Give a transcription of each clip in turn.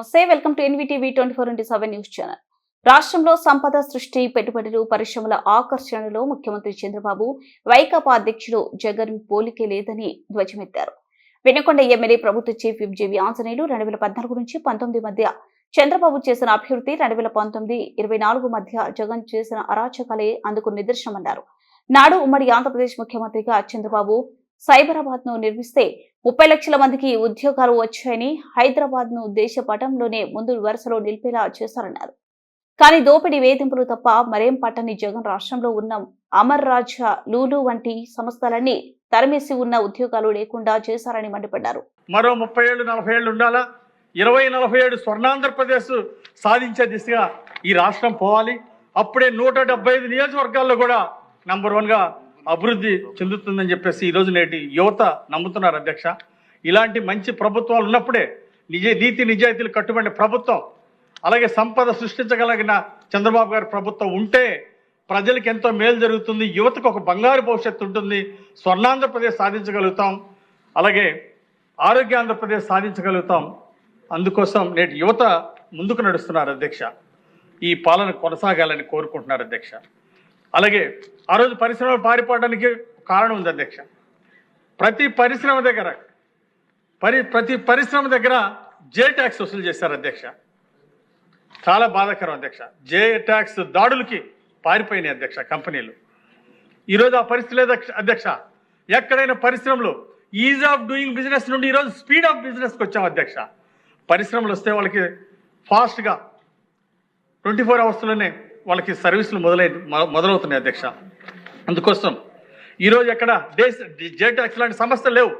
నమస్తే. Welcome to NVTV twenty four into seven news channel. రాష్ట్రంలో సంపద సృష్టి పెట్టుబడులు పరిశ్రమల ఆకర్షణలో ముఖ్యమంత్రి చంద్రబాబు వైకాపా అధ్యక్షుడు జగన్ పోలికే లేదని ధ్వజమెత్తారు. వెనుకొండ ఎమ్మెల్యే ప్రభుత్వ chief whip G V Anjaneyulu రెండు వేల పద్నాలుగు నుంచి పంతొమ్మిది మధ్య చంద్రబాబు చేసిన అభివృద్ధి రెండు వేల పంతొమ్మిది ఇరవై నాలుగు మధ్య జగన్ చేసిన అరాచకాలే అందుకు నిదర్శనమన్నారు. నాడు ఉమ్మడి ఆంధ్రప్రదేశ్ ముఖ్యమంత్రిగా చంద్రబాబు సైబరాబాద్ను నిర్మిస్తే ముప్పై లక్షల మందికి ఉద్యోగాలు వచ్చాయని హైదరాబాద్ను దేశ పటంలోనే ముందు వరుసలో నిలిపేలా చేశారన్నారు. కానీ దోపిడీ వేధింపులు తప్ప మరేం పట్టని జగన్ రాష్ట్రంలో ఉన్న అమర్ రాజా లూలు వంటి సంస్థలన్నీ తరిమేసి ఉన్న ఉద్యోగాలు లేకుండా చేశారని మండిపడ్డారు. మరో ముప్పై ఏళ్ళు నలభై ఏళ్ళు ఉండాలా? ఇరవై నలభై ఏడు స్వర్ణాంధ్రప్రదేశ్ సాధించే దిశగా ఈ రాష్ట్రం పోవాలి. అప్పుడే నూట డెబ్బై ఐదు నియోజకవర్గాల్లో కూడా నంబర్ వన్గా అభివృద్ధి చెందుతుందని చెప్పేసి ఈరోజు నేటి యువత నమ్ముతున్నారు అధ్యక్ష. ఇలాంటి మంచి ప్రభుత్వాలు ఉన్నప్పుడే నిజ నీతి నిజాయితీలు కట్టుబడిన ప్రభుత్వం అలాగే సంపద సృష్టించగలిగిన చంద్రబాబు గారి ప్రభుత్వం ఉంటే ప్రజలకు ఎంతో మేలు జరుగుతుంది యువతకు ఒక బంగారు భవిష్యత్తు ఉంటుంది స్వర్ణాంధ్రప్రదేశ్ సాధించగలుగుతాం అలాగే ఆరోగ్య ఆంధ్రప్రదేశ్ సాధించగలుగుతాం. అందుకోసం నేటి యువత ముందుకు నడుస్తున్నారు అధ్యక్ష. ఈ పాలన కొనసాగాలని కోరుకుంటున్నారు అధ్యక్ష. అలాగే ఆ రోజు పరిశ్రమలు పారిపోవడానికి కారణం ఉంది అధ్యక్ష. ప్రతి పరిశ్రమ దగ్గర పరి ప్రతి పరిశ్రమ దగ్గర జే ట్యాక్స్ వసూలు చేశారు అధ్యక్ష. చాలా బాధాకరం అధ్యక్ష. జే ట్యాక్స్ దాడులకి పారిపోయినాయి అధ్యక్ష కంపెనీలు. ఈరోజు ఆ పరిస్థితి లేదు అధ్యక్ష- అధ్యక్ష ఎక్కడైనా పరిశ్రమలు ఈజ్ ఆఫ్ డూయింగ్ బిజినెస్ నుండి ఈరోజు స్పీడ్ ఆఫ్ బిజినెస్కి వచ్చాం అధ్యక్ష. పరిశ్రమలు వస్తే వాళ్ళకి ఫాస్ట్గా ట్వంటీ ఫోర్ అవర్స్లోనే వాళ్ళకి సర్వీసులు మొదలై మొదలవుతున్నాయి అధ్యక్ష. అందుకోసం ఈరోజు ఎక్కడ దేశ జేటాక్స్ లాంటి సమస్యలు లేవు.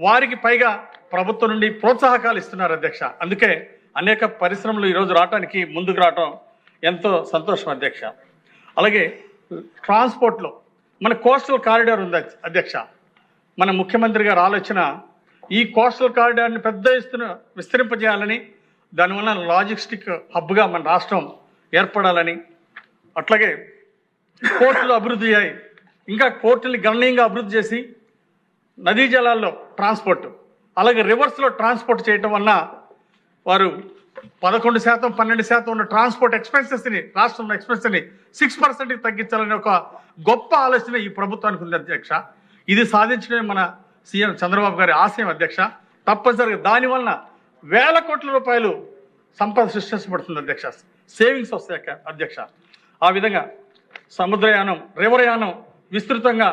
వారికి పైగా ప్రభుత్వం నుండి ప్రోత్సాహకాలు ఇస్తున్నారు అధ్యక్ష. అందుకే అనేక పరిశ్రమలు ఈరోజు రావడానికి ముందుకు రావటం ఎంతో సంతోషం అధ్యక్ష. అలాగే ట్రాన్స్పోర్ట్లో మన కోస్టల్ కారిడార్ ఉంది అధ్యక్ష. మన ముఖ్యమంత్రి గారు ఆలోచన ఈ కోస్టల్ కారిడార్ని పెద్ద ఎత్తున విస్తరింపజేయాలని దానివల్ల లాజిస్టిక్ హబ్గా మన రాష్ట్రం ఏర్పడాలని అట్లాగే కోర్టులు అభివృద్ధి అయ్యాయి. ఇంకా కోర్టుని గణనీయంగా అభివృద్ధి చేసి నదీ జలాల్లో ట్రాన్స్పోర్ట్ అలాగే రివర్స్లో ట్రాన్స్పోర్ట్ చేయటం వలన వారు పదకొండు శాతం పన్నెండు శాతం ఉన్న ట్రాన్స్పోర్ట్ ఎక్స్పెన్సెస్ని రాష్ట్రంలో ఎక్స్పెన్సెస్ని సిక్స్ పర్సెంట్కి తగ్గించాలనే ఒక గొప్ప ఆలోచన ఈ ప్రభుత్వానికి ఉంది అధ్యక్ష. ఇది సాధించడమే మన సీఎం చంద్రబాబు గారి ఆశయం అధ్యక్ష. తప్పనిసరిగా దానివలన వేల కోట్ల రూపాయలు సంపద సృష్టించబడుతుంది అధ్యక్ష. సేవింగ్స్ వస్తాయి అధ్యక్ష. ఆ విధంగా సముద్రయానం రివరయానం విస్తృతంగా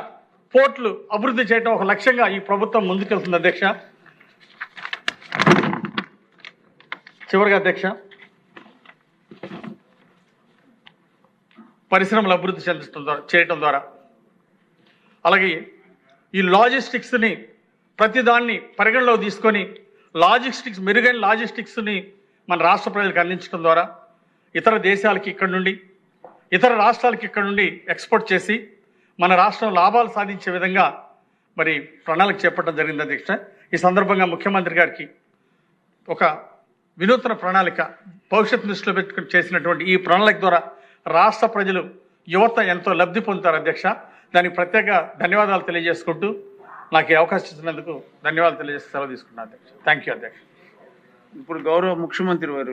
పోర్ట్లు అభివృద్ధి చేయడం ఒక లక్ష్యంగా ఈ ప్రభుత్వం ముందుకెళ్తుంది అధ్యక్ష. చివరిగా అధ్యక్ష పరిశ్రమలు అభివృద్ధి చెందడం ద్వారా చేయటం ద్వారా. అలాగే ఈ లాజిస్టిక్స్ని ప్రతిదాన్ని పరిగణలో తీసుకొని లాజిస్టిక్స్ మెరుగైన లాజిస్టిక్స్ని మన రాష్ట్ర ప్రజలకు అందించడం ద్వారా ఇతర దేశాలకి ఇక్కడ నుండి ఇతర రాష్ట్రాలకి ఇక్కడ నుండి ఎక్స్పోర్ట్ చేసి మన రాష్ట్రం లాభాలు సాధించే విధంగా మరి ప్రణాళిక చేపట్టడం జరిగింది అధ్యక్ష. ఈ సందర్భంగా ముఖ్యమంత్రి గారికి ఒక వినూత్న ప్రణాళిక భవిష్యత్తు దృష్టిలో పెట్టుకుని చేసినటువంటి ఈ ప్రణాళిక ద్వారా రాష్ట్ర ప్రజలు యువత ఎంతో లబ్ధి పొందుతారు అధ్యక్ష. దానికి ప్రత్యేక ధన్యవాదాలు తెలియజేసుకుంటూ నాకు అవకాశం ఇచ్చినందుకు ధన్యవాదాలు తెలియజేసి సెలవు తీసుకున్నాను అధ్యక్ష. థ్యాంక్ యూ అధ్యక్ష. ఇప్పుడు గౌరవ ముఖ్యమంత్రి వారు